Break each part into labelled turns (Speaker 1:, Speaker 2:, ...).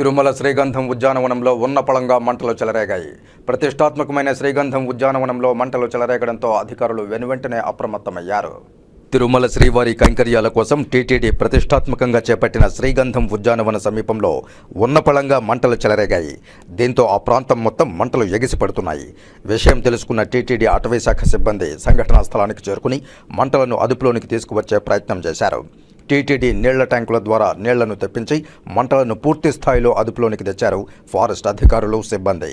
Speaker 1: తిరుమల శ్రీగంధం ఉద్యానవనంలో ఉన్నపళంగా మంటలు చెలరేగాయి. ప్రతిష్టాత్మకమైన శ్రీగంధం ఉద్యానవనంలో మంటలు చెలరేగడంతో అధికారులు వెనువెంటనే అప్రమత్తమయ్యారు. తిరుమల శ్రీవారి కైంకర్యాల కోసం టీటీడీ ప్రతిష్టాత్మకంగా చేపట్టిన శ్రీగంధం ఉద్యానవన సమీపంలో ఉన్నపళంగా మంటలు చెలరేగాయి. దీంతో ఆ ప్రాంతం మొత్తం మంటలు ఎగిసిపడుతున్నాయి. విషయం తెలుసుకున్న టీటీడీ అటవీ శాఖ సిబ్బంది సంఘటనా స్థలానికి చేరుకుని మంటలను అదుపులోనికి తీసుకువచ్చే ప్రయత్నం చేశారు. టీటీడీ నీళ్ళ ట్యాంకుల ద్వారా నీళ్ళను తెప్పించి మంటలను పూర్తి స్థాయిలో అదుపులోనికి తెచ్చారు ఫారెస్ట్ అధికారులు సిబ్బంది.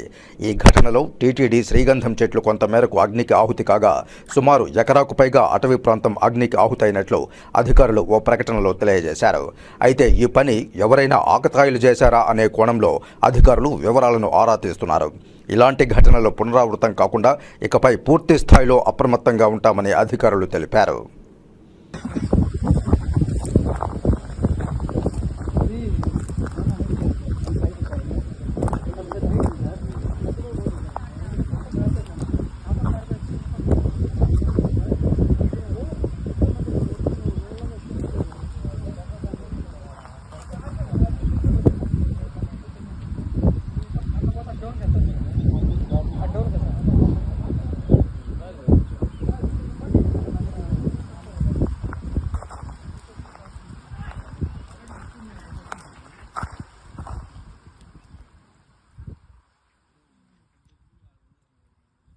Speaker 1: ఈ ఘటనలో టీటీడీ శ్రీగంధం చెట్లు కొంతమేరకు అగ్నికి ఆహుతి కాగా సుమారు ఎకరాకు పైగా అటవీ ప్రాంతం అగ్నికి ఆహుతైనట్లు అధికారులు ఓ ప్రకటనలో తెలియజేశారు. అయితే ఈ పని ఎవరైనా ఆకతాయిలు చేశారా అనే కోణంలో అధికారులు వివరాలను ఆరా తీస్తున్నారు. ఇలాంటి ఘటనలు పునరావృతం కాకుండా ఇకపై పూర్తి స్థాయిలో అప్రమత్తంగా ఉంటామని అధికారులు తెలిపారు.